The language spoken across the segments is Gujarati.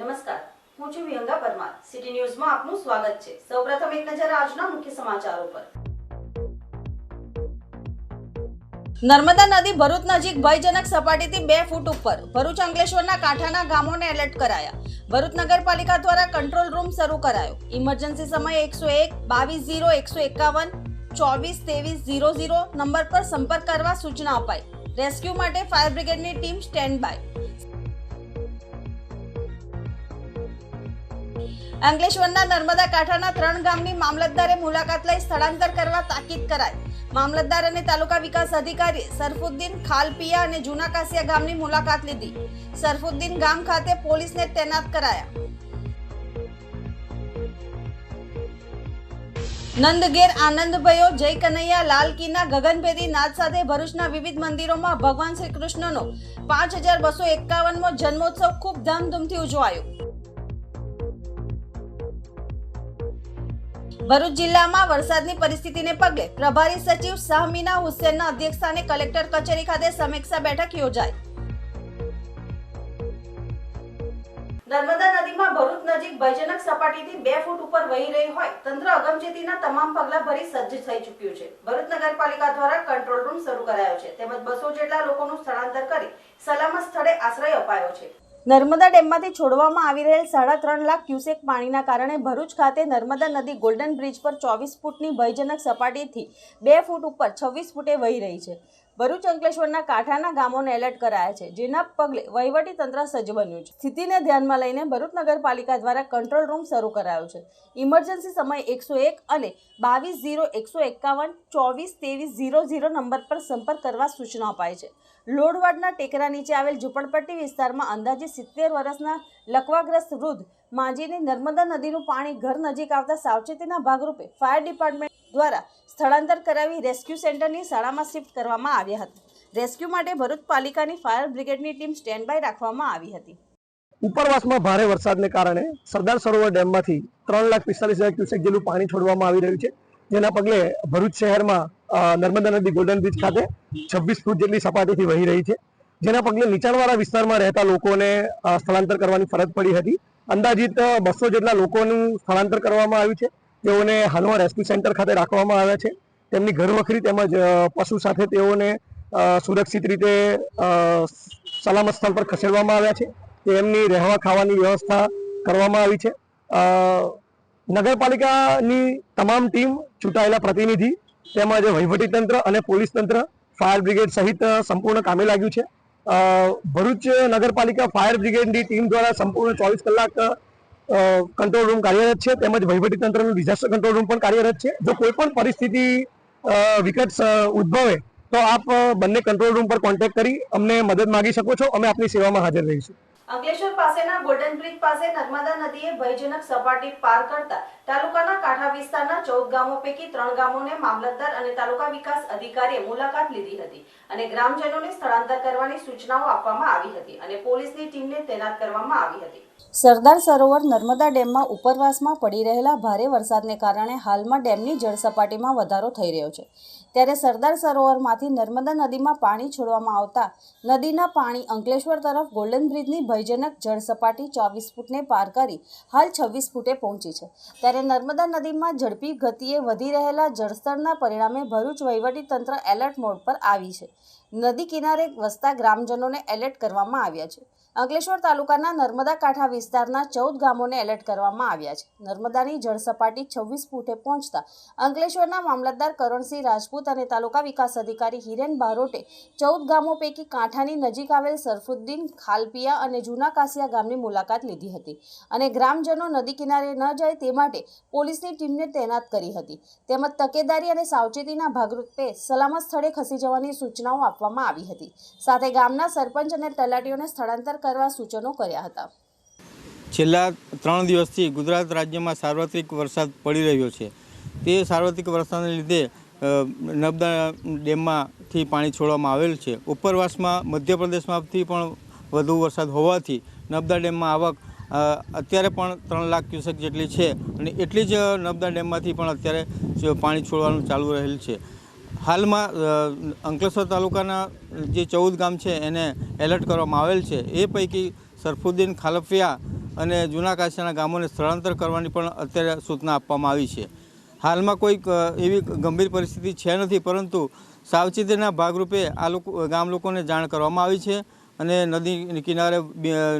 નમસ્કાર. હું છું વિહંગા પરમાર. સિટી ન્યૂઝમાં આપનું સ્વાગત છે. સૌપ્રથમ એક નજર આજના મુખ્ય સમાચારો પર. નર્મદા નદી ભરૂચ નજીક ભયજનક સપાટીથી બે ફૂટ ઉપર. ભરૂચ અંકલેશ્વરના કાંઠાના ગામોને એલર્ટ કરાયા. ભરૂચ નગરપાલિકા દ્વારા કંટ્રોલ રૂમ શરૂ કરાયો. ઇમરજન્સી સમય એકસો એક, બાવીસ ઝીરો, એકસો એકાવન, ચોવીસ, ત્રેવીસ, ઝીરો ઝીરો નંબર પર સંપર્ક કરવા સૂચના અપાઈ. રેસ્ક્યુ માટે ફાયર બ્રિગેડની ટીમ સ્ટેન્ડ બાય અંકલેશ્વરના નર્મદા કાંઠાના ત્રણ ગામની મામલતદારે મુલાકાત લઈ સ્થળાંતર કરવા તાકીદ કરાઈ. મામલતદાર અને તાલુકા વિકાસ અધિકારી સરફુદ્દીન ખાલપિયા અને જૂના કાસિયા ગામની મુલાકાત લીધી. સરફુદ્દીન ગામ ખાતે પોલીસને તૈનાત કરાયા. નંદગેર આનંદભયો, જય કનૈયા, લાલ કીના, ગગનભેદી, નાદ સાથે ભરૂચના વિવિધ મંદિરોમાં ભગવાન શ્રી કૃષ્ણનો પાંચ હજાર બસો એકાવનમો જન્મોત્સવ ખૂબ ધામધૂમથી ઉજવાયો. ભરૂચ જિલ્લામાં વરસાદની પરિસ્થિતિને પગલે પ્રભારી સચિવ શાહમીના હુસેનના અધ્યક્ષસ્થાને કલેક્ટર કચેરી ખાતે સમીક્ષા બેઠક યોજાઈ. નર્મદા નદીમાં ભરૂચ નજીક ભયજનક સપાટીથી બે ફૂટ ઉપર વહી રહી હોય, તંત્ર અગમચેતીના તમામ પગલાં ભરી સજ્જ થઈ ચૂક્યું છે. ભરૂચ નગરપાલિકા દ્વારા કંટ્રોલ રૂમ શરૂ કરાયો છે, તેમજ બસો જેટલા લોકોનું સ્થળાંતર કરી સલામત સ્થળે આશ્રય અપાયો છે. નર્મદા ડેમમાંથી છોડવામાં આવી રહેલ સાડા ત્રણ લાખ ક્યુસેક પાણીના કારણે ભરૂચ ખાતે નર્મદા નદી ગોલ્ડન બ્રિજ પર ચોવીસ ફૂટની ભયજનક સપાટીથી બે ફૂટ ઉપર છવ્વીસ ફૂટે વહી રહી છે. ભરૂચ અંકલેશ્વરના કાંઠાના ગામોને એલર્ટ કરાયા છે, જેના પગલે વહીવટી તંત્ર સજ્જ બન્યું છે. સ્થિતિને ધ્યાનમાં લઈને ભરૂચ નગરપાલિકા દ્વારા કંટ્રોલ રૂમ શરૂ કરાયો છે. ઇમરજન્સી સમય એકસો એક અને બાવીસ ઝીરો એકસો એકાવન, ચોવીસ ત્રેવીસ ઝીરો ઝીરો નંબર પર સંપર્ક કરવા સૂચના અપાઈ છે. લોડવાડના ટેકરા નીચે આવેલ ઝુંપડપટ્ટી વિસ્તારમાં અંદાજે સિત્તેર વર્ષના લકવાગ્રસ્ત વૃદ્ધ માંજીને નર્મદા નદીનું પાણી ઘર નજીક આવતા સાવચેતીના ભાગરૂપે ફાયર ડિપાર્ટમેન્ટ દ્વારા સ્થળાંતર કરાવી રેસ્ક્યુ સેન્ટરની શાળામાં શિફ્ટ કરવામાં આવ્યા હતા. રેસ્ક્યુ માટે ભરૂચ પાલિકાની ફાયર બ્રિગેડની ટીમ સ્ટેન્ડ બાય રાખવામાં આવી હતી. ઉપરવાસમાં ભારે વરસાદને કારણે સરદાર સરોવર ડેમમાંથી ત્રણ લાખ પિસ્તાલીસ હજાર ક્યુસેક જેટલું પાણી છોડવામાં આવી રહ્યું છે. જેના પગલે ભરૂચ શહેરમાં નર્મદા નદી, ગોલ્ડન બ્રિજ ખાતે છવ્વીસ ફૂટ જેટલી સપાટીથી વહી રહી છે. જેના પગલે નીચાણવાળા વિસ્તારમાં રહેતા લોકોને સ્થળાંતર કરવાની ફરજ પડી હતી. અંદાજિત બસો જેટલા લોકોનું સ્થળાંતર કરવામાં આવ્યું છે. તેઓને હાલમાં રેસ્ક્યુ સેન્ટર ખાતે રાખવામાં આવ્યા છે. તેમની ઘરવખરી તેમજ પશુ સાથે તેઓને સુરક્ષિત રીતે સલામત સ્થળ પર ખસેડવામાં આવ્યા છે. તેમની રહેવા ખાવાની વ્યવસ્થા કરવામાં આવી છે. નગરપાલિકાની તમામ ટીમ ચૂંટાયેલા પ્રતિનિધિ તેમજ વહીવટીતંત્ર અને પોલીસ તંત્ર, ફાયર બ્રિગેડ સહિત સંપૂર્ણ કામે લાગ્યું છે. ભરૂચ નગરપાલિકા ફાયર બ્રિગેડની ટીમ દ્વારા સંપૂર્ણ ચોવીસ કલાક કંટ્રોલ રૂમ કાર્યરત છે, તેમજ વહીવટીતંત્રનું ડિઝાસ્ટર કંટ્રોલ રૂમ પણ કાર્યરત છે. જો કોઈ પણ પરિસ્થિતિ વિકટ ઉદ્ભવે, તો આપ બંને કંટ્રોલ રૂમ પર કોન્ટેક્ટ કરી અમને મદદ માંગી શકો છો. અમે આપની સેવામાં હાજર રહીશું. અંકલેશ્વર પાસેના ગોલ્ડન બ્રિજ પાસે નર્મદા નદીએ ભયજનક સપાટી પાર કરતા તાલુકાના કાંઠા વિસ્તારના ચૌદ ગામો પૈકી ત્રણ ગામોને મામલતદાર અને તાલુકા વિકાસ અધિકારીએ મુલાકાત લીધી હતી અને ગ્રામજનોને સ્થળાંતર કરવાની સૂચનાઓ આપવામાં આવી હતી અને પોલીસની ટીમને તૈનાત કરવામાં આવી હતી. સરદાર સરોવર નર્મદા ડેમમાં ઉપરવાસમાં પડી રહેલા ભારે વરસાદને કારણે હાલમાં ડેમની જળસપાટીમાં વધારો થઈ રહ્યો છે. ત્યારે સરદાર સરોવરમાંથી નર્મદા નદીમાં પાણી છોડવામાં આવતા નદીના પાણી અંકલેશ્વર તરફ ગોલ્ડન બ્રિજની ભયજનક જળસપાટી ચોવીસ ફૂટને પાર કરી હાલ છવ્વીસ ફૂટે પહોંચી છે. ત્યારે નર્મદા નદીમાં ઝડપી ગતિએ વધી રહેલા જળસ્તરના પરિણામે ભરૂચ વહીવટી તંત્ર એલર્ટ મોડ પર આવી છે. નદી કિનારે વસતા ગ્રામજનોને એલર્ટ કરવામાં આવ્યા છે. અંકલેશ્વર તાલુકાના નર્મદા કાંઠા વિસ્તારના ચૌદ ગામોને એલર્ટ કરવામાં આવ્યા છે. નર્મદાની જળસપાટી છવ્વીસ ફૂટે પહોંચતા અંકલેશ્વરના મામલતદાર કરણસિંહ રાજપૂત અને તાલુકા વિકાસ અધિકારી હિરેન બારોટે ચૌદ ગામો પૈકી કાંઠાની નજીક આવેલ સરફુદ્દીન, ખાલપિયા અને જૂના કાસિયા ગામની મુલાકાત લીધી હતી અને ગ્રામજનો નદી કિનારે ન જાય તે માટે પોલીસની ટીમને તૈનાત કરી હતી. તેમજ તકેદારી અને સાવચેતીના ભાગરૂપે સલામત સ્થળે ખસી જવાની સૂચનાઓ આપવામાં આવી હતી. સાથે ગામના સરપંચ અને તલાટીઓને સ્થળાંતર કરવા સૂચનો કર્યા હતા. છેલ્લા ત્રણ દિવસથી ગુજરાત રાજ્યમાં સાર્વત્રિક વરસાદ પડી રહ્યો છે. તે સાર્વત્રિક વરસાદને લીધે નર્મદા ડેમમાંથી પાણી છોડવામાં આવેલ છે. ઉપરવાસમાં મધ્યપ્રદેશમાંથી પણ વધુ વરસાદ હોવાથી નર્મદા ડેમમાં આવક અત્યારે પણ ત્રણ લાખ ક્યુસેક જેટલી છે અને એટલી જ નર્મદા ડેમમાંથી પણ અત્યારે પાણી છોડવાનું ચાલુ રહેલ છે. હાલમાં અંકલેશ્વર તાલુકાના જે ચૌદ ગામ છે, એને એલર્ટ કરવામાં આવેલ છે. એ પૈકી સરફુદ્દીન ખાલફિયા અને જૂના કાશાના ગામોને સ્થળાંતર કરવાની પણ અત્યારે સૂચના આપવામાં આવી છે. હાલમાં કોઈક એવી ગંભીર પરિસ્થિતિ છે નથી, પરંતુ સાવચેતીના ભાગરૂપે આ લોકો, ગામ લોકોને જાણ કરવામાં આવી છે અને નદી કિનારે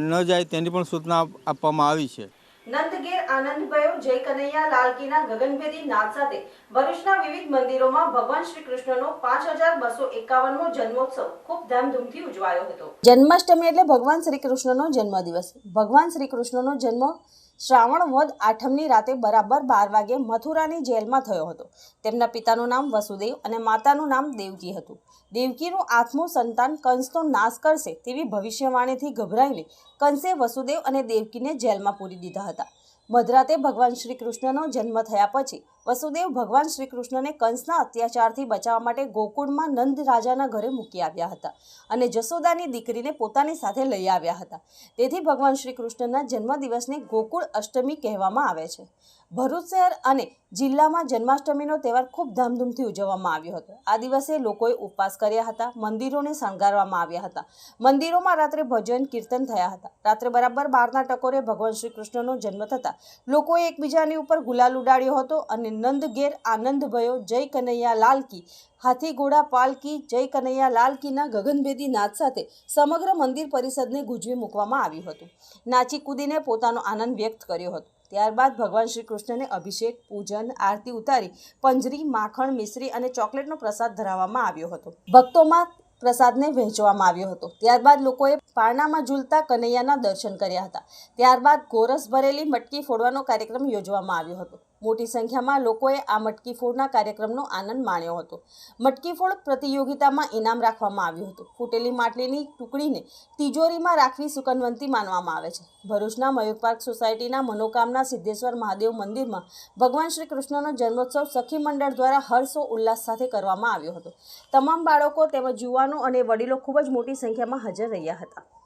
ન જાય તેની પણ સૂચના આપવામાં આવી છે. નંદગીર આનંદભયો જય કનૈયા લાલકીના ગગનભેદી નાદ સાથે ભરૂચના વિવિધ મંદિરોમાં ભગવાન શ્રી કૃષ્ણનો પાંચ હજાર બસો એકાવનમો જન્મોત્સવ ખૂબ ધામધૂમથી ઉજવાયો હતો. જન્માષ્ટમી એટલે ભગવાન શ્રી કૃષ્ણનો જન્મદિવસ. ભગવાન શ્રી કૃષ્ણનો જન્મ શ્રાવણ વદ આઠમની રાતે બરાબર બાર વાગે મથુરાની જેલમાં થયો હતો. તેમના પિતાનું નામ વસુદેવ અને માતાનું નામ દેવકી હતું. દેવકીનું આત્મું સંતાન કંસનો નાશ કરશે તેવી ભવિષ્યવાણીથી ગભરાઈને કંસે વસુદેવ અને દેવકીને જેલમાં પૂરી દીધા હતા. મધરાતે ભગવાન શ્રી કૃષ્ણનો જન્મ થયા પછી વસુદેવ ભગવાન શ્રી કૃષ્ણને કંસના અત્યાચારથી બચાવવા માટે ગોકુળમાં નંદ રાજાના ઘરે મૂકી આવ્યા હતા અને જસોદાની દીકરીને પોતાની સાથે લઈ આવ્યા હતા. તેથી ભગવાન શ્રી કૃષ્ણના જન્મદિવસને ગોકુળ અષ્ટમી કહેવામાં આવે છે. ભરૂચ શહેર અને જિલ્લામાં જન્માષ્ટમીનો તહેવાર ખૂબ ધામધૂમથી ઉજવવામાં આવ્યો હતો. આ દિવસે લોકોએ ઉપવાસ કર્યા હતા, મંદિરોને શણગારવામાં આવ્યા હતા. મંદિરોમાં રાત્રે ભજન, કીર્તન થયા હતા. રાત્રે બરાબર બારના ટકોરે ભગવાન શ્રી કૃષ્ણનો જન્મ થતાં લોકોએ એકબીજાની ઉપર ગુલાલ ઉડાડ્યો હતો અને નંદ ઘેર આનંદ ભયો, જય કનૈયા લાલ કી, હાથી ઘોડા પાલકી જય કનૈયા લાલ કીના ગગનભેદી નાદ સાથે સમગ્ર મંદિર પરિષદને ગુંજવી મૂકવામાં આવ્યું હતું. નાચી કૂદીને પોતાનો આનંદ વ્યક્ત કર્યો હતો. ત્યારબાદ ભગવાન શ્રી કૃષ્ણને અભિષેક, પૂજન, આરતી ઉતારી પંજરી, માખણ, મિશ્રી અને ચોકલેટનો પ્રસાદ ધરાવવામાં આવ્યો હતો. ભક્તોમાં પ્રસાદને વહેંચવામાં આવ્યો હતો. ત્યારબાદ લોકોએ પારણામાં ઝૂલતા કનૈયાના દર્શન કર્યા હતા. ત્યારબાદ ગોરસ ભરેલી મટકી ફોડવાનો કાર્યક્રમ યોજવામાં આવ્યો હતો. મોટી સંખ્યામાં લોકોએ આ મટકી ફોડના કાર્યક્રમનો આનંદ માણ્યો હતો. મટકી ફોડ પ્રતિયોગિતામાં ઇનામ રાખવામાં આવ્યું હતું. ફૂટેલી માટલીની ટુકડીને તિજોરીમાં રાખવી સુકનવંતી માનવામાં આવે છે. ભરૂચના મયુર પાર્ક સોસાયટીના મનોકામના સિદ્ધેશ્વર મહાદેવ મંદિરમાં ભગવાન શ્રી કૃષ્ણનો જન્મોત્સવ સખી મંડળ દ્વારા હર્ષો ઉલ્લાસ સાથે કરવામાં આવ્યો હતો. તમામ બાળકો તેમજ યુવાનો અને વડીલો ખૂબ જ મોટી સંખ્યામાં હાજર રહ્યા હતા.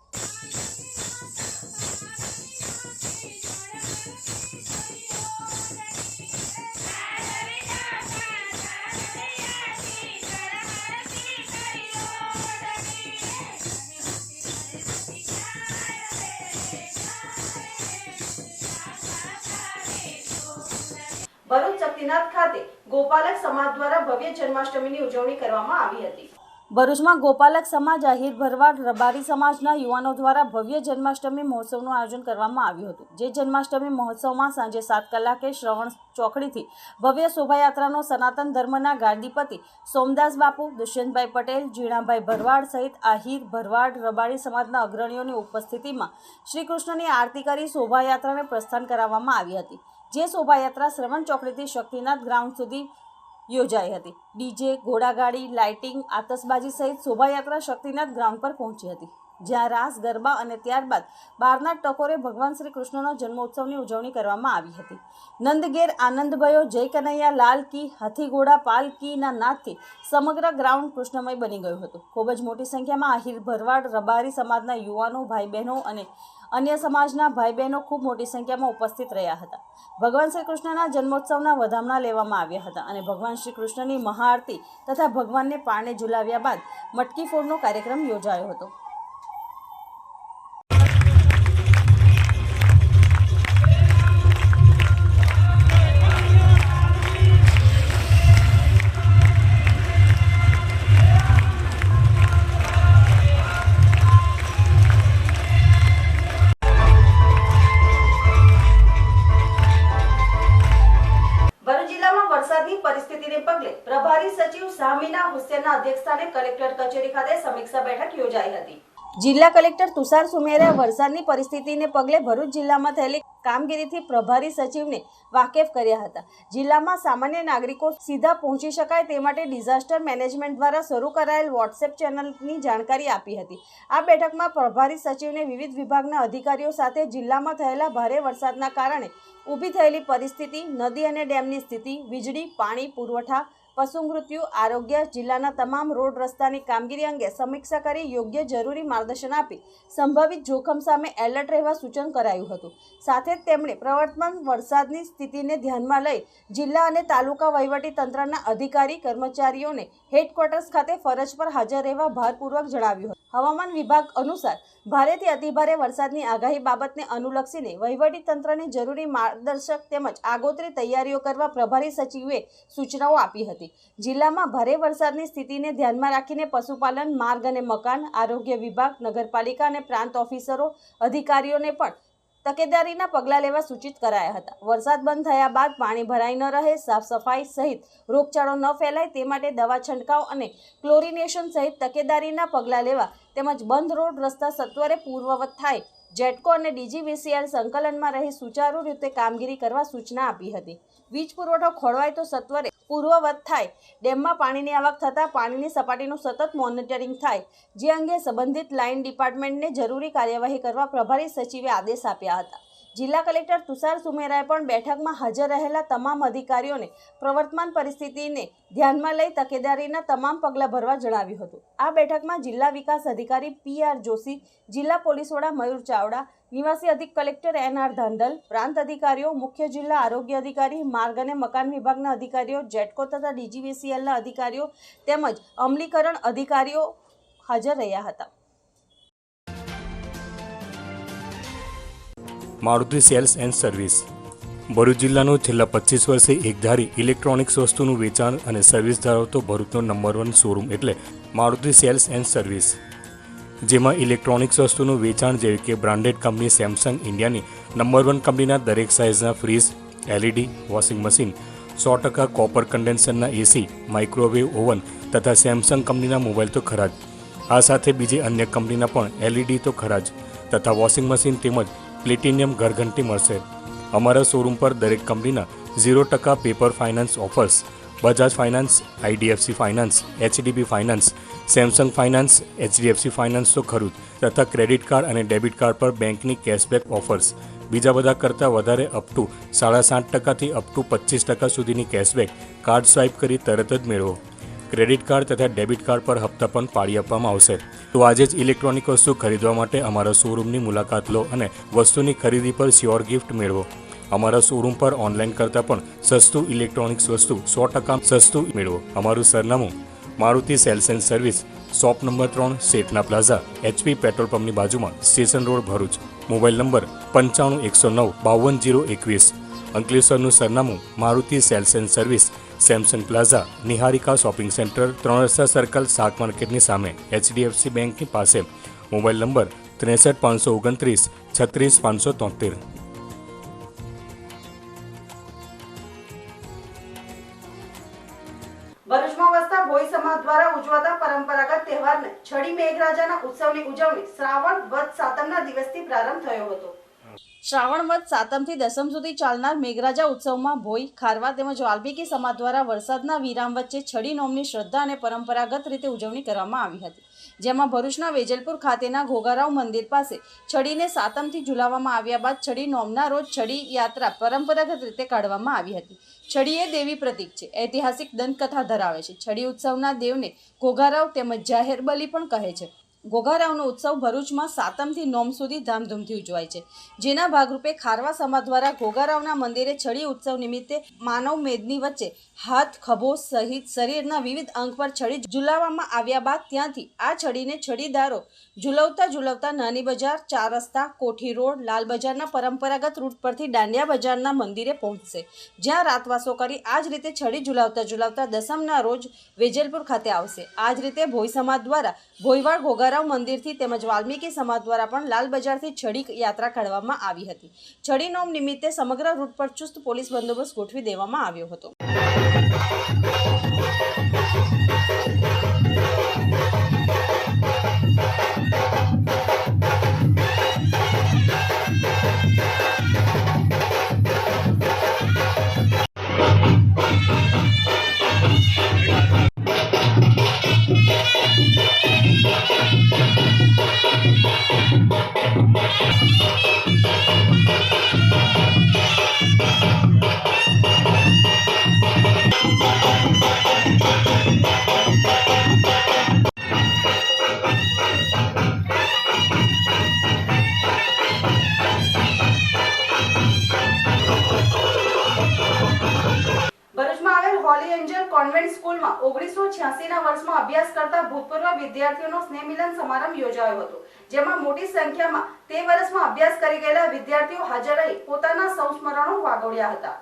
ભરૂચ ખાતે ગોપાલક સમાજ દ્વારા ભવ્ય જન્માષ્ટમીની ઉજવણી કરવામાં આવી હતી. ભરૂચમાં ગોપાલક સમાજ આહિર ભરવાડ રબારી સમાજના યુવાનો દ્વારા ભવ્ય જન્માષ્ટમી મહોત્સવનું આયોજન કરવામાં આવ્યું હતું. જે જન્માષ્ટમી મહોત્સવમાં સાંજે સાત કલાકે શ્રવણ ચોકડીથી ભવ્ય શોભાયાત્રાનો સનાતન ધર્મના ગાંધીપતિ સોમદાસ બાપુ, દુષ્યંતભાઈ પટેલ જીણાભાઈ ભરવાડ સહિત આહિર ભરવાડ રબારી સમાજના અગ્રણીઓની ઉપસ્થિતિમાં શ્રી કૃષ્ણની આરતી કરી શોભાયાત્રાને પ્રસ્થાન કરાવવામાં આવી હતી. જે શોભાયાત્રા શ્રવણ ચોકડીથી શક્તિનાથ ગ્રાઉન્ડ સુધી યોજાઈ હતી. ડીજે, ઘોડાગાડી, લાઇટિંગ, આતશબાજી સહિત શોભાયાત્રા શક્તિનાથ ગ્રાઉન્ડ પર પહોંચી હતી. જ્યાં રાસ, ગરબા અને ત્યારબાદ બારના ટકોરે ભગવાન શ્રી કૃષ્ણનો જન્મોત્સવની ઉજવણી કરવામાં આવી હતી. નંદગેર, આનંદભયો, જય કનૈયા, લાલ કી હાથીઘોડા પાલકીના પાલ કીના નાદથી સમગ્ર ગ્રાઉન્ડ કૃષ્ણમય બની ગયું હતું. ખૂબ જ મોટી સંખ્યામાં આહિર, ભરવાડ, રબારી સમાજના યુવાનો ભાઈ બહેનો અને અન્ય સમાજના ભાઈ બહેનો ખૂબ મોટી સંખ્યામાં ઉપસ્થિત રહ્યા હતા. ભગવાન શ્રી કૃષ્ણના જન્મોત્સવના વધામણા લેવામાં આવ્યા હતા અને ભગવાન શ્રી કૃષ્ણની મહાઆરતી તથા ભગવાનને પારણે ઝુલાવ્યા બાદ મટકી ફોડનો કાર્યક્રમ યોજાયો હતો. કચેરી ખાતે સમીક્ષા બેઠક યોજાઈ હતી. જિલ્લા કલેક્ટર તુષાર સુમેરે વરસાદની પરિસ્થિતિને પગલે ભરૂચ જિલ્લામાં થયેલી કામગીરીથી પ્રભારી સચિવને વાકેફ કર્યા હતા. જિલ્લામાં સામાન્ય નાગરિકો સીધા પહોંચી શકાય તે માટે ડિઝાસ્ટર મેનેજમેન્ટ દ્વારા શરૂ કરાયેલ વોટ્સએપ ચેનલની જાણકારી આપી હતી. આ બેઠકમાં પ્રભારી સચિવને વિવિધ વિભાગના અધિકારીઓ સાથે જિલ્લામાં થયેલા ભારે વરસાદના કારણે ઊભી થયેલી પરિસ્થિતિ, નદી અને ડેમની સ્થિતિ, વીજળી, પાણી, પુરવઠા પશુ મૃત્યુ આરોગ્ય, જિલ્લાના તમામ રોડ રસ્તાની કામગીરી અંગે સમીક્ષા કરી યોગ્ય જરૂરી માર્ગદર્શન આપી સંભવિત જોખમ સામે એલર્ટ રહેવા સૂચન કરાયું હતું. સાથે જ તેમણે પ્રવર્તમાન વરસાદની સ્થિતિને ધ્યાનમાં લઈ જિલ્લા અને તાલુકા વહીવટી તંત્રના અધિકારી, કર્મચારીઓને હેડક્વાર્ટર્સ ખાતે ફરજ પર હાજર રહેવા ભારપૂર્વક જણાવ્યું હતું. હવામાન વિભાગ અનુસાર ભારેથી અતિભારે વરસાદની આગાહી બાબતને અનુલક્ષીને વહીવટી તંત્રને જરૂરી માર્ગદર્શક તેમજ આગોતરી તૈયારીઓ કરવા પ્રભારી સચિવે સૂચનાઓ આપી હતી. જિલ્લામાં ભારે વરસાદની સ્થિતિને ધ્યાનમાં રાખીને પશુપાલન, માર્ગ અને મકાન, આરોગ્ય વિભાગ, નગરપાલિકા અને પ્રાંત ઓફિસરો, અધિકારીઓને પણ તકેદારીના પગલાં લેવા સૂચિત કરાયા હતા. વરસાદ બંધ થયા બાદ પાણી ભરાઈ ન રહે, સાફ સફાઈ સહિત રોગચાળો ન ફેલાય તે માટે દવા છંટકાવ અને ક્લોરિનેશન સહિત તકેદારીના પગલાં લેવા તેમજ બંધ રોડ રસ્તા સત્વરે પૂર્વવત થાય, જેટકો અને ડીજીવીસીએલ સંકલનમાં રહી સુચારુ રીતે કામગીરી કરવા સૂચના આપી હતી. વીજ પુરવઠો ખોળવાય તો સત્વરે પૂર્વવત થાય. ડેમમાં પાણીની આવક થતાં પાણીની સપાટીનું સતત મોનિટરિંગ થાય. જે અંગે સંબંધિત લાઇન ડિપાર્ટમેન્ટને જરૂરી કાર્યવાહી કરવા પ્રભારી સચિવે આદેશ આપ્યા હતા. જિલ્લા કલેક્ટર તુષાર સુમેરાએ પણ બેઠકમાં હાજર રહેલા તમામ અધિકારીઓને પ્રવર્તમાન પરિસ્થિતિને ધ્યાનમાં લઈ તકેદારીના તમામ પગલાં ભરવા જણાવ્યું હતું. આ બેઠકમાં જિલ્લા વિકાસ અધિકારી પી આર જોશી, જિલ્લા પોલીસ વડા મયુર ચાવડા નિવાસી અધિક કલેક્ટર એન આર ધાંધલ, પ્રાંત અધિકારીઓ, મુખ્ય જિલ્લા આરોગ્ય અધિકારી, માર્ગ અને મકાન વિભાગના અધિકારીઓ, જેટકો તથા ડીજીવીસીએલના અધિકારીઓ તેમજ અમલીકરણ અધિકારીઓ હાજર રહ્યા હતા. Maruti sales and service. Bharuch જિલ્લાનું છેલ્લા પચીસ વર્ષે એકધારી ઇલેક્ટ્રોનિક્સ વસ્તુનું વેચાણ અને સર્વિસ ધરાવતો ભરૂચનો નંબર વન શોરૂમ એટલે મારુતિ સેલ્સ એન્ડ સર્વિસ. જેમાં ઇલેક્ટ્રોનિક્સ વસ્તુનું વેચાણ જેવી કે બ્રાન્ડેડ કંપની સેમસંગ ઇન્ડિયાની નંબર વન કંપનીના દરેક સાઇઝના ફ્રીજ એલઈડી વોશિંગ મશીન સો ટકા કોપર કન્ડેન્સરના એસી માઇક્રોવેવ ઓવન તથા સેમસંગ કંપનીના મોબાઈલ તો ખરા જ. આ સાથે બીજી અન્ય કંપનીના પણ એલઈડી તો ખરા જ. તથા વોશિંગ મશીન તેમજ પ્લેટિનિયમ ઘરઘંટી મળશે. અમારા શોરૂમ પર દરેક કંપનીના ઝીરો ટકા paper finance offers Bajaj finance IDFC finance HDB finance Samsung finance HDFC finance તો ખરું જ, તથા ક્રેડિટ કાર્ડ અને ડેબિટ કાર્ડ પર બેંકની કેશબેક ઓફર્સ બીજા બધા કરતાં વધારે અપ ટુ સાડા સાત ટકાથી અપ ટુ પચીસ ટકા સુધીની કેશબેક કાર્ડ સ્વાઇપ કરી તરત જ મેળવો. ક્રેડિટ કાર્ડ તથા ડેબિટ કાર્ડ પર હપ્તા પણ પાડી આપવામાં આવશે. તો આજે જ ઇલેક્ટ્રોનિક વસ્તુ ખરીદવા માટે અમારા શોરૂમની મુલાકાત લો અને વસ્તુની ખરીદી પર શ્યોર ગિફ્ટ મેળવો. અમારા શોરૂમ પર ઓનલાઈન કરતાં પણ સસ્તું ઇલેક્ટ્રોનિક્સ વસ્તુ સો ટકા સસ્તું મેળવો. અમારું સરનામું Maruti sales and service, shop number ત્રણ, શેઠના પ્લાઝા, એચપી પેટ્રોલ પંપની બાજુમાં, station road Bharuch. Mobile number પંચાણું, એકસો નવ, બાવન, જીરો, એકવીસ. અંકલેશ્વરનું સરનામું, Maruti sales and service, Samsung plaza, Niharika shopping centre ત્રણ રસ્તા સર્કલ, શાક માર્કેટની સામે, એચડીએફસી બેંકની પાસે. મોબાઈલ નંબર ત્રેસઠ, પાંચસો ઓગણત્રીસ, છત્રીસ, પાંચસો તોતેર. ઉત્સવની ઉજવણી શ્રાવણ વદ સાતમના દિવસથી પ્રારંભ થયો હતો. શ્રાવણ વદ સાતમથી દસમ સુધી ચાલનાર મેઘરાજા ઉત્સવમાં ભોઈ, ખારવા તેમજ વાલ્મીકી સમાજ દ્વારા વરસાદના વિરામ વચ્ચે છડી નોમની શ્રદ્ધા અને પરંપરાગત રીતે ઉજવણી કરવામાં આવી હતી. જેમાં ભરૂચના વેજલપુર ખાતેના ઘોઘારાવ મંદિર પાસે છડીને સાતમથી ઝુલાવવામાં આવ્યા બાદ છડી નોમના રોજ છડી યાત્રા પરંપરાગત રીતે કાઢવામાં આવી હતી. છડી એ દેવી પ્રતીક છે, ઐતિહાસિક દંતકથા ધરાવે છે. છડી ઉત્સવના દેવને ઘોઘારાવ તેમજ જાહેર બલી પણ કહે છે. ઘોઘારાવનો ઉત્સવ ભરૂચમાં સાતમથી નોમ સુધી ધામધૂમથી ઉજવાય છે. જેના ભાગરૂપે ખારવા સમાજ દ્વારા ઘોઘારાવના મંદિરે છડી ઉત્સવ નિમિત્તે માનવ મેદની વચ્ચે હાથ, ખભો સહિત શરીરના વિવિધ અંગ પર છડી ઝુલાવવામાં આવ્યા બાદ ત્યાંથી આ છડીને છડીદારો ઝુલવતા ઝુલવતા નાની બજાર, ચાર રસ્તા, કોઠી રોડ, લાલ બજારના પરંપરાગત રૂટ પરથી દાંડિયા બજારના મંદિરે પહોંચશે. જ્યાં રાતવાસો કરી આ જ રીતે છડી ઝુલાવતા ઝુલાવતા દસમના રોજ વેજલપુર ખાતે આવશે. આ જ રીતે ભોઈ સમાજ દ્વારા ભોયવાડ ઘોઘારાવ મંદિરથી તેમજ વાલ્મીકી સમાજ દ્વારા પણ લાલ બજારથી છડી યાત્રા કાઢવામાં આવી હતી. છડી નોમ નિમિત્તે સમગ્ર રૂટ પર ચુસ્ત પોલીસ બંદોબસ્ત ગોઠવી દેવામાં આવ્યો હતો. Thank you. ઓગણીસો વર્ષમાં અભ્યાસ કરતા ભૂતપૂર્વ વિદ્યાર્થીઓનો સ્નેહ મિલન સમારંભ યોજાયો હતો, જેમાં મોટી સંખ્યામાં તે વર્ષમાં અભ્યાસ કરી ગયેલા વિદ્યાર્થીઓ હાજર રહી પોતાના સંસ્મરણો વાગોળ્યા હતા.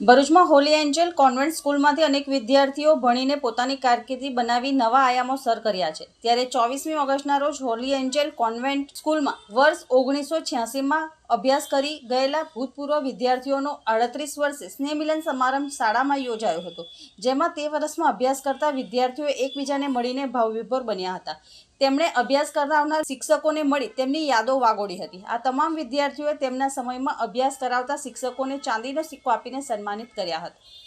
ભરૂચમાં હોલી એન્જલ કોન્વેન્ટ સ્કૂલમાંથી અનેક વિદ્યાર્થીઓ ભણીને પોતાની કારકિર્દી બનાવી નવા આયામો સર કર્યા છે. ત્યારે ચોવીસમી ઓગસ્ટના રોજ હોલી એન્જલ કોન્વેન્ટ સ્કૂલમાં વર્ષ ઓગણીસો છ્યાસીમાં અભ્યાસ કરી ગયેલા ભૂતપૂર્વ વિદ્યાર્થીઓનો અડત્રીસ વર્ષે સ્નેહમિલન સમારંભ શાળામાં યોજાયો હતો, જેમાં તે વર્ષમાં અભ્યાસ કરતા વિદ્યાર્થીઓ એકબીજાને મળીને ભાવવિભોર બન્યા હતા. તેમણે અભ્યાસ કરાવનાર શિક્ષકોને મળી તેમની યાદો વાગોડી હતી. આ તમામ વિદ્યાર્થીઓએ તેમના સમયમાં અભ્યાસ કરાવતા શિક્ષકોને ચાંદીનો સિક્કો આપીને સન્માનિત કર્યા હતા.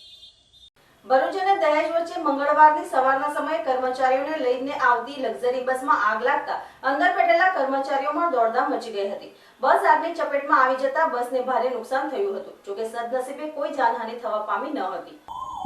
ભરૂચ અને દહેજ વચ્ચે મંગળવારની સવારના સમયે કર્મચારીઓને લઈને આવતી લક્ઝરી બસમાં આગ લાગતા અંદર બેઠેલા કર્મચારીઓમાં દોડધામ મચી ગઈ હતી. બસ આગની ચપેટમાં આવી જતા બસને ભારે નુકસાન થયું હતું, જોકે સદનસીબે કોઈ જાનહાનિ થવા પામી ન હતી.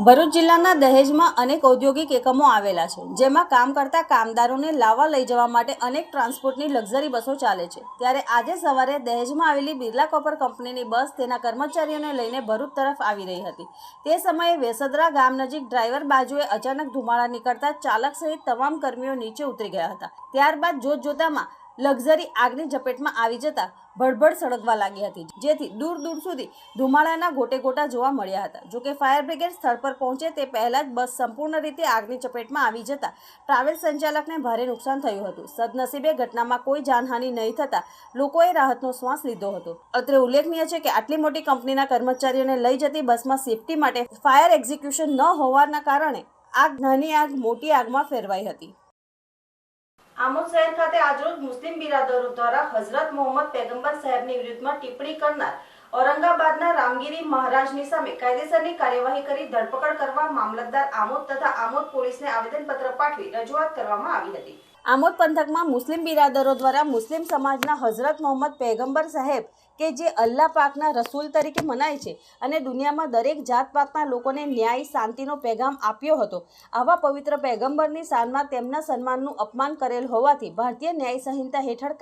ભરૂચ જિલ્લાના દહેજમાં અનેક ઔદ્યોગિક એકમો આવેલા છે, જેમાં કામ કરતા કામદારોને લાવવા લઈ જવા માટે અનેક ટ્રાન્સપોર્ટની લક્ઝરી બસો ચાલે છે. ત્યારે આજે સવારે દહેજમાં આવેલી બિરલા કોપર કંપનીની બસ તેના કર્મચારીઓને લઈને ભરૂચ તરફ આવી રહી હતી. તે સમયે વેસદરા ગામ નજીક ડ્રાઈવર બાજુએ અચાનક ધુમાડા નીકળતા ચાલક સહિત તમામ કર્મીઓ નીચે ઉતરી ગયા હતા. ત્યારબાદ જોત જોતામાં લક્ઝરી આગની ઝપેટમાં આવી જતા ભડભડ સળગવા લાગી હતી. જેથી દૂર દૂર સુધી ધુમાડાના ગોટે ગોટા જોવા મળ્યા હતા. જોકે ફાયર બ્રિગેડ સ્થળ પર પહોંચે તે પહેલાં જ બસ સંપૂર્ણ રીતે આગની ચપેટમાં આવી જતા ટ્રાવેલ સંચાલકને ભારે નુકસાન થયું હતું. સદનસીબે ઘટનામાં કોઈ જાનહાનિ નહીં થતાં લોકોએ રાહતનો શ્વાસ લીધો હતો. અત્રે ઉલ્લેખનીય છે કે આટલી મોટી કંપનીના કર્મચારીઓને લઈ જતી બસમાં સેફટી માટે ફાયર એક્ઝિક્યુશન ન હોવાના કારણે આગ નાની આગ મોટી આગમાં ફેરવાઈ હતી. આમોદ શહેર ખાતે આજરોજ મુસ્લિમ બિરાદરો દ્વારા હઝરત મોહમ્મદ પેગમ્બર સાહેબની વિરુદ્ધમાં ટિપ્પણી કરનાર ઔરંગાબાદના રામગીરી મહારાજની સામે કાયદેસરની કાર્યવાહી કરી ધરપકડ કરવા મામલતદાર આમોદ તથા આમોદ પોલીસને આવેદનપત્ર પાઠવી રજૂઆત કરવામાં આવી હતી. આમોદ પંથકમાં મુસ્લિમ બિરાદરો દ્વારા મુસ્લિમ સમાજના હઝરત મોહમ્મદ પેગંબર સાહેબ કે જે અલ્લાહ પાકના રસૂલ તરીકે મનાય છે અને દુનિયામાં દરેક જાત પાતના લોકોને ન્યાય, શાંતિનો પેગામ આપ્યો હતો. આવા પવિત્ર પેગંબરની શાનમાં તેમના સન્માનનું અપમાન કરેલ હોવાથી ભારતીય ન્યાય સંહિતા હેઠળ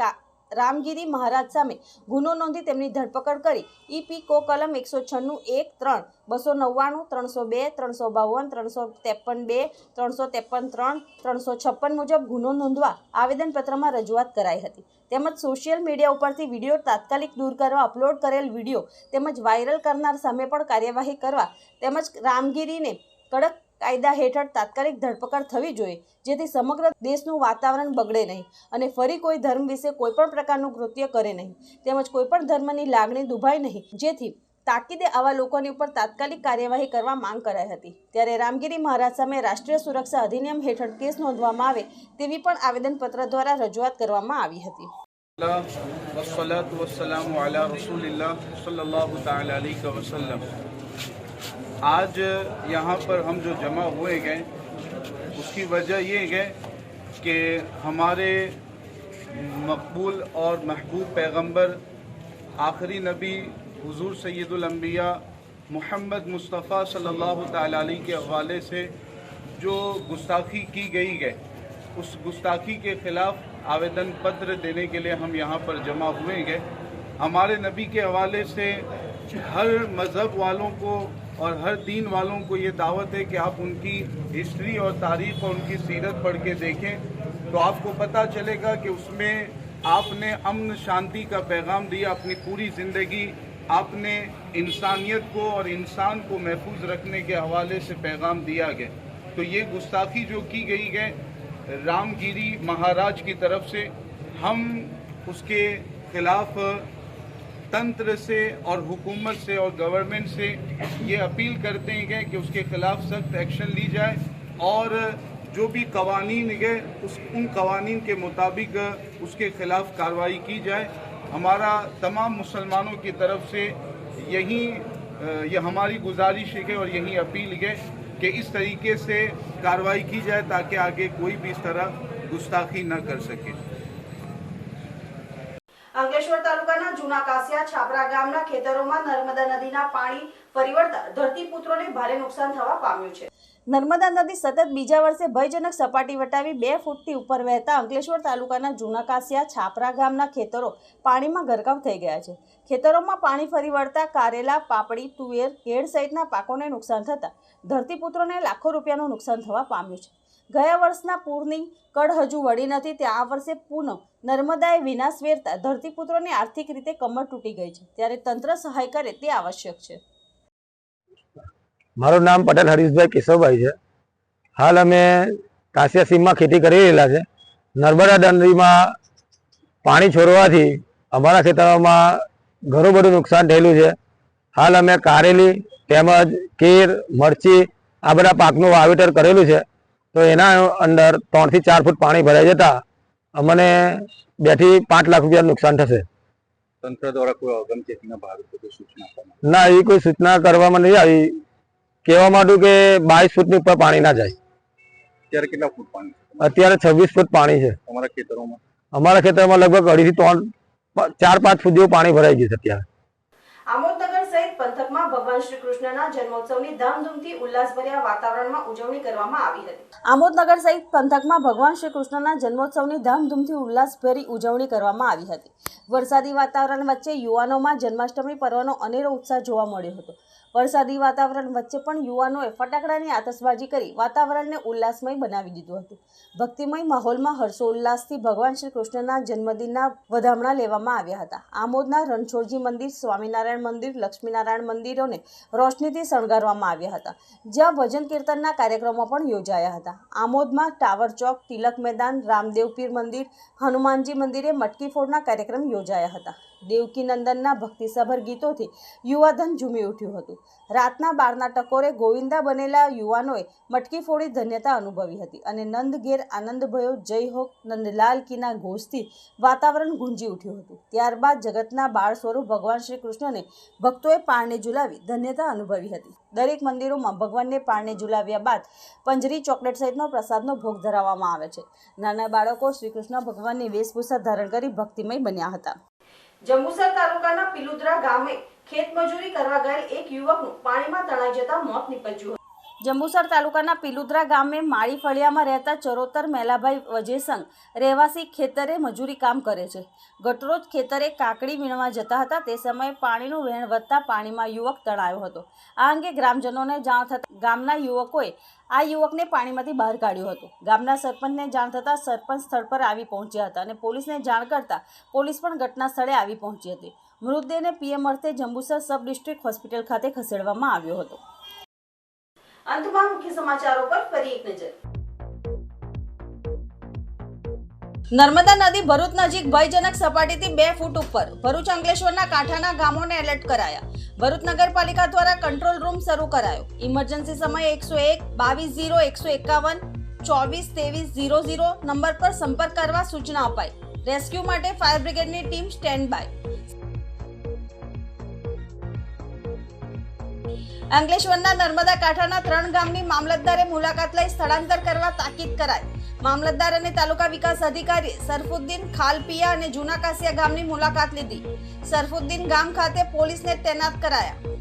રામગીરી મહારાજ સામે ગુનો નોંધી તેમની ધરપકડ કરી. ઈપી કો કલમ એકસો છન્નું એક ત્રણ, બસો નવ્વાણું, ત્રણસો બે, ત્રણસો બાવન, ત્રણસો ત્રેપન બે, ત્રણસો ત્રેપન ત્રણ, ત્રણસો છપ્પન મુજબ ગુનો નોંધવા આવેદનપત્રમાં રજૂઆત કરાઈ હતી. તેમજ સોશિયલ મીડિયા ઉપરથી વીડિયો તાત્કાલિક દૂર કરવા અપલોડ કરેલ વીડિયો તેમજ વાયરલ કરનાર સામે પણ કાર્યવાહી કરવા તેમજ રામગીરીને કડક કાયદા હેઠળ તાત્કાલિક ધરપકડ થવી જોઈએ, જેથી સમગ્ર દેશનું વાતાવરણ બગડે નહીં અને ફરી કોઈ ધર્મ વિશે કોઈ પણ પ્રકારનું કૃત્ય કરે નહીં. તેમજ કોઈપણ ધર્મની લાગણી દુભાય નહીં, જેથી તાકીદે આવા લોકોની ઉપર તાત્કાલિક કાર્યવાહી કરવા માંગ કરાઈ હતી. ત્યારે રામગીરી મહારાજ સામે રાષ્ટ્રીય સુરક્ષા અધિનિયમ હેઠળ કેસ નોંધવામાં આવે તેવી પણ આવેદનપત્ર દ્વારા રજૂઆત કરવામાં આવી હતી. آج یہاں پر ہم جو جمع ہوئے گئے اس کی وجہ یہ ہے کہ ہمارے مقبول اور محبوب پیغمبر، آخری نبی حضور سید الانبیاء محمد مصطفیٰ صلی اللہ تعالیٰ علیہ کے حوالے سے جو گستاخی کی گئی ہے، اس گستاخی کے خلاف آویدن پتر دینے کے لیے ہم یہاں پر جمع ہوئے گئے ہمارے نبی کے حوالے سے ہر مذہب والوں کو اور ہر دین والوں کو یہ دعوت ہے کہ آپ ان کی ہسٹری اور تاریخ اور ان کی سیرت پڑھ کے دیکھیں تو آپ کو پتہ چلے گا کہ اس میں آپ نے امن شانتی کا پیغام دیا، اپنی پوری زندگی آپ نے انسانیت کو اور انسان کو محفوظ رکھنے کے حوالے سے پیغام دیا گیا۔ تو یہ گستاخی جو کی گئی ہے رام گیری مہاراج کی طرف سے، ہم اس کے خلاف تنتر سے اور حکومت سے اور گورنمنٹ سے یہ اپیل کرتے ہیں کہ اس کے خلاف سخت ایکشن لی جائے اور جو بھی قوانین ہیں، اس ان قوانین کے مطابق اس کے خلاف کارروائی کی جائے۔ ہمارا تمام مسلمانوں کی طرف سے یہی، یہ ہماری گزارش ہے اور یہی اپیل ہے کہ اس طریقے سے کارروائی کی جائے تاکہ آگے کوئی بھی اس طرح گستاخی نہ کر سکے۔ અંકલેશ્વર તાલુકાના જૂના કાસિયા છાપરા ગામના ખેતરોમાં નર્મદા નદીના પાણી ફરી વળતા ધરતીપુત્રોને ભારે નુકસાન થવા પામ્યું છે. નર્મદા નદી સતત બીજા વર્ષે ભયજનક સપાટી વટાવી બે ફૂટથી ઉપર વહેતા અંકલેશ્વર તાલુકાના જૂના કાસિયા છાપરા ગામના ખેતરો પાણીમાં ગરકાવ થઈ ગયા છે. ખેતરોમાં પાણી ફરી વળતા કારેલા, પાપડી, તુવેર, કેળ સહિતના પાકોને નુકસાન થતાં ધરતીપુત્રોને લાખો રૂપિયાનું નુકસાન થવા પામ્યું છે. ગયા વર્ષના પૂરની કડ હજુ વળી નથી, તે આ વર્ષે પૂન નર્મદાએ વિનાશ વેરતા ધરતીપુત્રોની આર્થિક રીતે કમર તૂટી ગઈ છે. ત્યારે તંત્ર સહાય કરે તે આવશ્યક છે. મારું નામ પટેલ હરીશભાઈ કેશવભાઈ છે. હાલ અમે કાંસિયા સીમમાં ખેતી કરી રહેલા છે. નર્મદા ડંડીમાં પાણી છોડવાથી અમારા ખેતરોમાં ઘણું બધું નુકસાન થયેલું છે. હાલ અમે કારેલી, તેમજ કેર, મરચી આ બધા પાકનું વાવેતર કરેલું છે. તો એના અંદર ત્રણથી ચાર ફૂટ પાણી ભરાઈ જતા અમને બેથી પાંચ લાખ રૂપિયા નુકસાન થશે. તંત્ર દ્વારા કોઈ અગમચેતીના ભાગરૂપે સૂચના ના એ કોઈ સૂચના કરવામાં નહીં આવી. કહેવા માંડું કે બાવીસ ફૂટની ઉપર પાણી ના જાય. અત્યારે કેટલા ફૂટ પાણી અત્યારે છવ્વીસ ફૂટ પાણી છે. અમારા ખેતરોમાં? અમારા ખેતરમાં લગભગ અઢીથી ત્રણ ચાર પાંચ ફૂટ જેવું પાણી ભરાઈ ગયું છે અત્યારે. વાતાવરણમાં ઉજવણી કરવામાં આવી હતી. આમોદનગર સહિત પંથકમાં ભગવાન શ્રી કૃષ્ણના જન્મોત્સવની ધામધૂમથી ઉલ્લાસભરી ઉજવણી કરવામાં આવી હતી. વરસાદી વાતાવરણ વચ્ચે યુવાનોમાં જન્માષ્ટમી પર્વનો અનેરો ઉત્સાહ જોવા મળ્યો હતો. વરસાદી વાતાવરણ વચ્ચે પણ યુવાનોએ ફટાકડાની આતશબાજી કરી વાતાવરણને ઉલ્લાસમય બનાવી દીધું હતું. ભક્તિમય માહોલમાં હર્ષોલ્લાસથી ભગવાન શ્રી કૃષ્ણના જન્મદિનના વધામણા લેવામાં આવ્યા હતા. આમોદના રણછોડજી મંદિર, સ્વામિનારાયણ મંદિર, લક્ષ્મીનારાયણ મંદિરોને રોશનીથી શણગારવામાં આવ્યા હતા. જ્યાં ભજન કીર્તનના કાર્યક્રમો પણ યોજાયા હતા. આમોદમાં ટાવર ચોક, તિલક મેદાન, રામદેવ પીર મંદિર, હનુમાનજી મંદિરે મટકી ફોડના કાર્યક્રમ યોજાયા હતા. દેવકી નંદનના ભક્તિસભર ગીતોથી યુવાધન ઝૂમી ઉઠ્યું હતું. રાતના બારના ટકોરે ગોવિંદા બનેલા યુવાનોએ મટકી ફોડી ધન્યતા અનુભવી હતી અને નંદ ઘેર આનંદભયો જય હો નંદલાલ કીના ઘોષથી વાતાવરણ ગુંજી ઉઠ્યું હતું. ત્યારબાદ જગતના બાળ સ્વરૂપ ભગવાન શ્રી કૃષ્ણને ભક્તોએ પારણે ઝુલાવી ધન્યતા અનુભવી હતી. દરેક મંદિરોમાં ભગવાનને પારણે ઝુલાવ્યા બાદ પંજરી ચોકલેટ સહિતનો પ્રસાદનો ભોગ ધરાવવામાં આવે છે. નાના બાળકો શ્રી કૃષ્ણ ભગવાનની વેશભૂષા ધારણ કરી ભક્તિમય બન્યા હતા. જંબુસર તાલુકાના પિલુદ્રા ગામે ખેતમજૂરી કરવા ગયેલ એક યુવકનું પાણીમાં તણાઈ જતા મોત નીપજ્યું જંબુસર તાલુકાના પિલુદ્રા ગામે માળી ફળિયામાં રહેતા ચરોતર મેલાભાઈ વજેસંગ રહેવાસી ખેતરે મજૂરી કામ કરે છે. ગટરોજ ખેતરે કાકડી વીણવા જતા હતા. તે સમયે પાણીનું વહેણ વધતા પાણીમાં યુવક તણાયો હતો. આ અંગે ગ્રામજનોને જાણ થતાં ગામના યુવકોએ આ યુવકને પાણીમાંથી બહાર કાઢ્યો હતો. ગામના સરપંચને જાણ થતાં સરપંચ સ્થળ પર આવી પહોંચ્યા હતા અને પોલીસને જાણ કરતાં પોલીસ પણ ઘટના સ્થળે આવી પહોંચી હતી. મૃતદેહને પીએમ અર્થે જંબુસર સબ ડિસ્ટ્રિક્ટ હોસ્પિટલ ખાતે ખસેડવામાં આવ્યો હતો. અંતમાં મુખ્ય સમાચારો પર ફરી એક નજર. નર્મદા નદી ભરૂચ નજીક ભયજનક સપાટીથી બે ફૂટ ઉપર. ભરૂચ અંકલેશ્વરના કાંઠાના ગામોને એલર્ટ કરાયા. ભરૂચ નગરપાલિકા દ્વારા કંટ્રોલ રૂમ શરૂ કરાયો. ઇમરજન્સી સમયે એકસો એક, બાવીસ ઝીરો, એકસો એકાવન, ચોવીસ, ત્રેવીસ, ઝીરો ઝીરો નંબર પર સંપર્ક કરવા સૂચના અપાઈ. રેસ્ક્યુ માટે ફાયર બ્રિગેડની ટીમ સ્ટેન્ડ બાય અંકલેશ્વરના નર્મદા કાંઠાના ત્રણ ગામની મામલતદારે મુલાકાત લઈ સ્થળાંતર કરવા તાકીદ કરાઈ. મામલતદાર અને તાલુકા વિકાસ અધિકારી સરફુદ્દીન ખાલપિયા અને જૂના કાસિયા ગામની મુલાકાત લીધી. સરફુદ્દીન ગામ ખાતે પોલીસને તૈનાત કરાયા.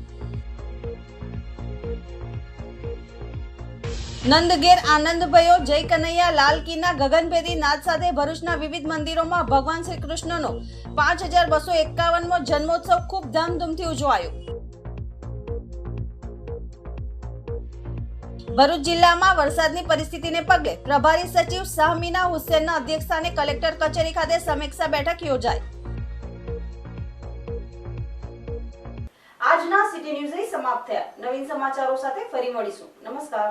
નંદગેર આનંદભાઈઓ જય કનૈયા, લાલ કીના, ગગનભેદી, નાદ સાથે ભરૂચના વિવિધ મંદિરોમાં ભગવાન શ્રી કૃષ્ણનો પાંચ હજાર બસો એકાવનમો જન્મોત્સવ ખૂબ ધામધૂમથી ઉજવાયો. ભરૂચ જિલ્લામાં વરસાદની પરિસ્થિતિને પગલે પ્રભારી સચિવ શાહમીના હુસેનના અધ્યક્ષસ્થાને કલેક્ટર કચેરી ખાતે સમીક્ષા બેઠક યોજાઈ. આજના સિટી ન્યૂઝ સમાપ્ત થયા. નવીન સમાચારો સાથે ફરી મળીશું. નમસ્કાર.